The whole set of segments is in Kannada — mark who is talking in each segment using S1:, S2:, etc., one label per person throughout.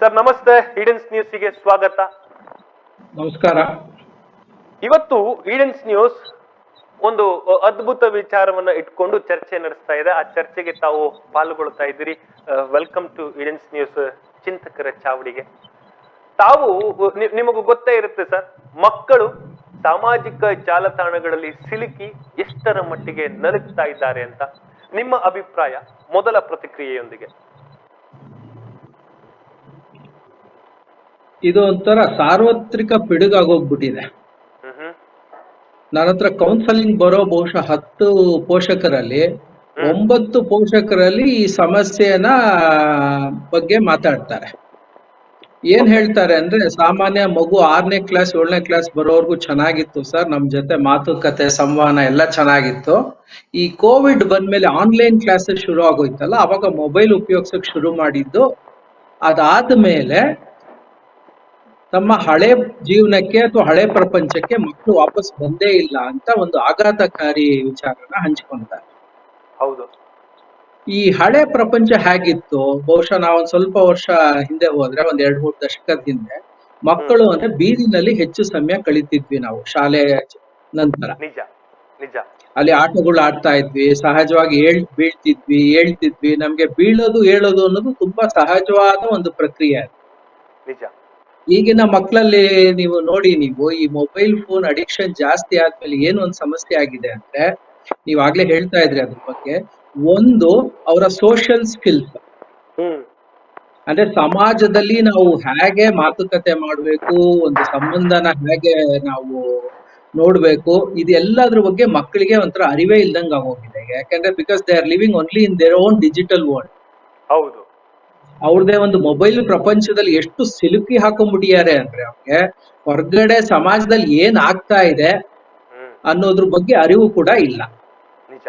S1: ಸರ್ ನಮಸ್ತೆ. ಈಡೆನ್ಸ್ ನ್ಯೂಸ್ಗೆ ಸ್ವಾಗತ.
S2: ನಮಸ್ಕಾರ.
S1: ಇವತ್ತು ಈಡೆನ್ಸ್ ನ್ಯೂಸ್ ಒಂದು ಅದ್ಭುತ ವಿಚಾರವನ್ನ ಇಟ್ಕೊಂಡು ಚರ್ಚೆ ನಡೆಸ್ತಾ ಇದೆ. ಆ ಚರ್ಚೆಗೆ ತಾವು ಪಾಲ್ಗೊಳ್ತಾ ಇದ್ದೀರಿ. ವೆಲ್ಕಮ್ ಟು ಈಡನ್ಸ್ ನ್ಯೂಸ್ ಚಿಂತಕರ ಚಾವಡಿಗೆ. ತಾವು ನಿಮಗೂ ಗೊತ್ತೇ ಇರುತ್ತೆ ಸರ್ ಮಕ್ಕಳು ಸಾಮಾಜಿಕ ಜಾಲತಾಣಗಳಲ್ಲಿ ಸಿಲುಕಿ ಎಷ್ಟರ ಮಟ್ಟಿಗೆ ನಲುಗ್ತಾ ಇದ್ದಾರೆ ಅಂತ. ನಿಮ್ಮ ಅಭಿಪ್ರಾಯ ಮೊದಲ ಪ್ರತಿಕ್ರಿಯೆಯೊಂದಿಗೆ.
S2: ಇದು ಒಂಥರ ಸಾರ್ವತ್ರಿಕ ಪಿಡುಗಾಗೋಗ್ಬಿಟ್ಟಿದೆ. ನನ್ನ ಹತ್ರ ಕೌನ್ಸಲಿಂಗ್ ಬರೋ ಬಹುಶಃ ಹತ್ತು ಪೋಷಕರಲ್ಲಿ ಒಂಬತ್ತು ಪೋಷಕರಲ್ಲಿ ಈ ಸಮಸ್ಯೆನ ಬಗ್ಗೆ ಮಾತಾಡ್ತಾರೆ. ಏನ್ ಹೇಳ್ತಾರೆ ಅಂದ್ರೆ ಸಾಮಾನ್ಯ ಮಗು ಆರನೇ ಕ್ಲಾಸ್ ಏಳನೇ ಕ್ಲಾಸ್ ಬರೋವರೆಗೂ ಚೆನ್ನಾಗಿತ್ತು ಸರ್. ನಮ್ ಜೊತೆ ಮಾತುಕತೆ ಸಂವಹನ ಎಲ್ಲ ಚೆನ್ನಾಗಿತ್ತು. ಈ ಕೋವಿಡ್ ಬಂದ್ಮೇಲೆ ಆನ್ಲೈನ್ ಕ್ಲಾಸಸ್ ಶುರು ಆಗೋಯ್ತಲ್ಲ ಅವಾಗ ಮೊಬೈಲ್ ಉಪಯೋಗಿಸಕ್ ಶುರು ಮಾಡಿದ್ದು. ಅದಾದ್ಮೇಲೆ ತಮ್ಮ ಹಳೆ ಜೀವನಕ್ಕೆ ಅಥವಾ ಹಳೆ ಪ್ರಪಂಚಕ್ಕೆ ಮಕ್ಕಳು ವಾಪಸ್ ಬಂದೇ ಇಲ್ಲ ಅಂತ ಒಂದು ಆಘಾತಕಾರಿ ವಿಚಾರನ ಹಂಚ್ಕೊಂತಾರೆ
S1: ಹೌದು.
S2: ಈ ಹಳೆ ಪ್ರಪಂಚ ಹೇಗಿತ್ತು? ಬಹುಶಃ ನಾವೊಂದ್ ಸ್ವಲ್ಪ ವರ್ಷ ಹಿಂದೆ ಹೋದ್ರೆ ಒಂದ್ ಎರಡ್ ಮೂರ್ ದಶಕದ ಹಿಂದೆ ಮಕ್ಕಳು ಅಂದ್ರೆ ಬೀದಿನಲ್ಲಿ ಹೆಚ್ಚು ಸಮಯ ಕಳಿತಿದ್ವಿ ನಾವು ಶಾಲೆ ನಂತರ.
S1: ನಿಜ ನಿಜ.
S2: ಅಲ್ಲಿ ಆಟಗಳು ಆಡ್ತಾ ಇದ್ವಿ ಸಹಜವಾಗಿ ಏಳ್ ಬೀಳ್ತಿದ್ವಿ ಹೇಳ್ತಿದ್ವಿ ನಮ್ಗೆ ಬೀಳೋದು ಹೇಳೋದು ಅನ್ನೋದು ತುಂಬಾ ಸಹಜವಾದ ಒಂದು ಪ್ರಕ್ರಿಯೆ ಅದು.
S1: ನಿಜ.
S2: ಈಗಿನ ಮಕ್ಕಳಲ್ಲಿ ನೀವು ನೋಡಿ ನೀವು ಈ ಮೊಬೈಲ್ ಫೋನ್ ಅಡಿಕ್ಷನ್ ಜಾಸ್ತಿ ಆದ್ಮೇಲೆ ಏನು ಒಂದು ಸಮಸ್ಯೆ ಆಗಿದೆ ಅಂದ್ರೆ ನೀವ್ ಆಗ್ಲೇ ಹೇಳ್ತಾ ಇದ್ರಿ ಅದ್ರ ಬಗ್ಗೆ. ಒಂದು ಅವರ ಸೋಷಿಯಲ್ ಸ್ಕಿಲ್ಸ್ ಅಂದ್ರೆ ಸಮಾಜದಲ್ಲಿ ನಾವು ಹೇಗೆ ಮಾತುಕತೆ ಮಾಡ್ಬೇಕು ಒಂದು ಸಂಬಂಧನ ಹೇಗೆ ನಾವು ನೋಡ್ಬೇಕು ಇದೆಲ್ಲದ್ರ ಬಗ್ಗೆ ಮಕ್ಕಳಿಗೆ ಒಂಥರ ಅರಿವೇ ಇಲ್ದಂಗ್ ಆಗೋಗಿದೆ. ಯಾಕಂದ್ರೆ because they are living only in their own digital world
S1: ಹೌದು.
S2: ಅವ್ರದೇ ಒಂದು ಮೊಬೈಲ್ ಪ್ರಪಂಚದಲ್ಲಿ ಎಷ್ಟು ಸಿಲುಕಿ ಹಾಕೊಂಡ್ಬಿಟ್ಟಿದ್ದಾರೆ ಅಂದ್ರೆ ಅವ್ರಿಗೆ ಹೊರಗಡೆ ಸಮಾಜದಲ್ಲಿ ಏನ್ ಆಗ್ತಾ ಇದೆ ಅನ್ನೋದ್ರ ಬಗ್ಗೆ ಅರಿವು ಕೂಡ ಇಲ್ಲ.
S1: ನಿಜ.